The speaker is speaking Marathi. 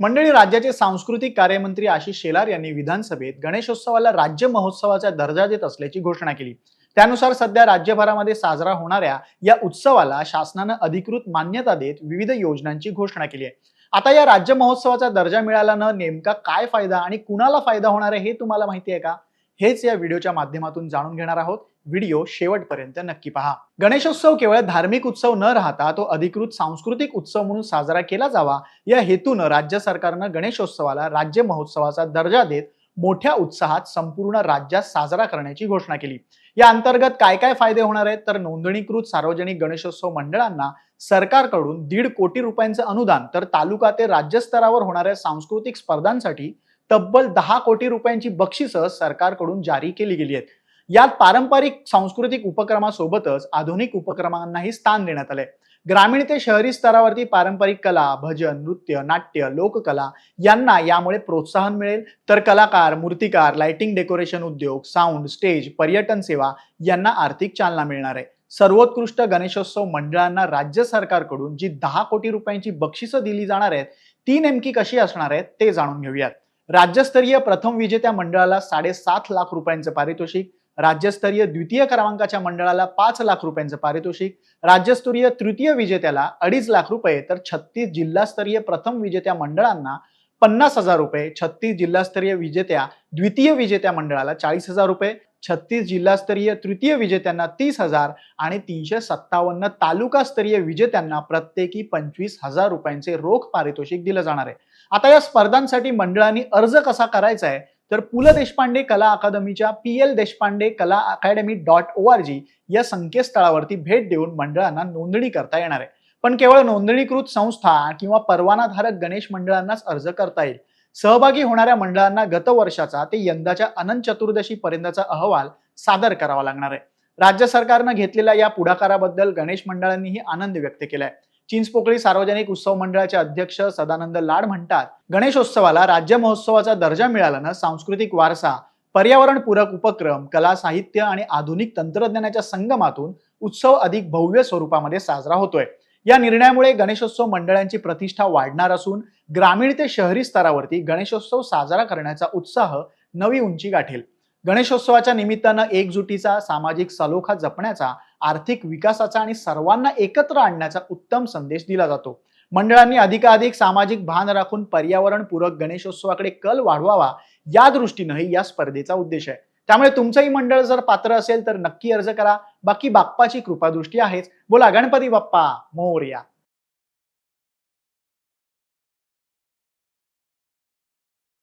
मंडळी राज्याचे सांस्कृतिक कार्यमंत्री आशिष शेलार यांनी विधानसभेत गणेशोत्सवाला राज्य महोत्सवाचा दर्जा देत असल्याची घोषणा केली. त्यानुसार सध्या राज्यभरामध्ये साजरा होणाऱ्या या उत्सवाला शासनानं अधिकृत मान्यता देत विविध योजनांची घोषणा केली आहे. आता या राज्य महोत्सवाचा दर्जा मिळाल्यानं नेमका काय फायदा आणि कुणाला फायदा होणार आहे हे तुम्हाला माहिती आहे का? हेच या व्हिडिओच्या माध्यमातून जाणून घेणार आहोत. व्हिडिओ शेवटपर्यंत नक्की पहा. गणेशोत्सव केवळ धार्मिक उत्सव न राहता तो अधिकृत सांस्कृतिक उत्सव म्हणून साजरा केला जावा. या हेतूनं राज्य सरकारनं गणेशोत्सवाला राज्य महोत्सवाचा दर्जा देत मोठ्या उत्साहात संपूर्ण राज्यात साजरा करण्याची घोषणा केली. या अंतर्गत काय काय फायदे होणार आहेत? तर नोंदणीकृत सार्वजनिक गणेशोत्सव मंडळांना सरकारकडून दीड कोटी रुपयांचं अनुदान तर तालुका ते राज्य स्तरावर होणाऱ्या सांस्कृतिक स्पर्धांसाठी तब्बल दहा कोटी रुपयांची बक्षिसं सरकारकडून जारी केली गेली आहेत. यात पारंपरिक सांस्कृतिक उपक्रमासोबतच आधुनिक उपक्रमांनाही स्थान देण्यात आलंय. ग्रामीण ते शहरी स्तरावरती पारंपरिक कला भजन नृत्य नाट्य लोककला यांना यामुळे प्रोत्साहन मिळेल. तर कलाकार मूर्तिकार लाइटिंग डेकोरेशन उद्योग साऊंड स्टेज पर्यटन सेवा यांना आर्थिक चालना मिळणार आहे. सर्वोत्कृष्ट गणेशोत्सव मंडळांना राज्य सरकारकडून जी दहा कोटी रुपयांची बक्षिसं दिली जाणार आहेत ती नेमकी कशी असणार आहेत ते जाणून घेऊयात. राज्यस्तरीय प्रथम विजेत्या मंडळाला साडेसात लाख रुपयांचं पारितोषिक राज्यस्तरीय द्वितीय क्रमांकाच्या मंडळाला पाच लाख रुपयांचं पारितोषिक राज्यस्तरीय तृतीय विजेत्याला अडीच लाख रुपये तर छत्तीस जिल्हास्तरीय प्रथम विजेत्या मंडळांना पन्नास हजार रुपये छत्तीस जिल्हास्तरीय विजेत्या द्वितीय विजेत्या मंडळाला चाळीस हजार रुपये छत्तीस जिल्हास्तरीय तृतीय विजेत्यांना तीस हजार आणि तीनशे सत्तावन्न तालुकास्तरीय विजेत्यांना प्रत्येकी पंचवीस हजार रुपयांचे रोख पारितोषिक दिलं जाणार आहे. आता या स्पर्धांसाठी मंडळांनी अर्ज कसा करायचा आहे? तर पु ल देशपांडे कला अकादमीच्या P L Deshpande Kala academy dot O R G या संकेतस्थळावरती भेट देऊन मंडळांना नोंदणी करता येणार आहे. पण केवळ नोंदणीकृत संस्था किंवा परवानाधारक गणेश मंडळांनाच अर्ज करता येईल. सहभागी होणाऱ्या मंडळांना गत वर्षाचा ते यंदाच्या अनंत चतुर्दशी पर्यंतचा अहवाल सादर करावा लागणार आहे. राज्य सरकारनं घेतलेल्या या पुढाकाराबद्दल गणेश मंडळांनीही आनंद व्यक्त केलाय. चिंचपोकळी सार्वजनिक उत्सव मंडळाचे अध्यक्ष सदानंद लाड म्हणतात गणेशोत्सवाला राज्य महोत्सवाचा दर्जा मिळाल्यानं सांस्कृतिक वारसा पर्यावरण पूरक उपक्रम कला साहित्य आणि आधुनिक तंत्रज्ञानाच्या संगमातून उत्सव अधिक भव्य स्वरूपामध्ये साजरा होतोय. या निर्णयामुळे गणेशोत्सव मंडळांची प्रतिष्ठा वाढणार असून ग्रामीण ते शहरी स्तरावरती गणेशोत्सव साजरा करण्याचा उत्साह नवी उंची गाठेल. गणेशोत्सवाच्या निमित्तानं एकजुटीचा सामाजिक सलोखा जपण्याचा आर्थिक विकासाचा आणि सर्वांना एकत्र आणण्याचा उत्तम संदेश दिला जातो. मंडळांनी अधिकाधिक सामाजिक भान राखून पर्यावरणपूरक गणेशोत्सवाकडे कल वाढवावा या दृष्टीनंही या स्पर्धेचा उद्देश आहे. त्यामुळे तुमचंही मंडळ जर पात्र असेल तर नक्की अर्ज करा. बाकी बाप्पाची कृपादृष्टी आहेच. बोला गणपती बाप्पा मोर्या.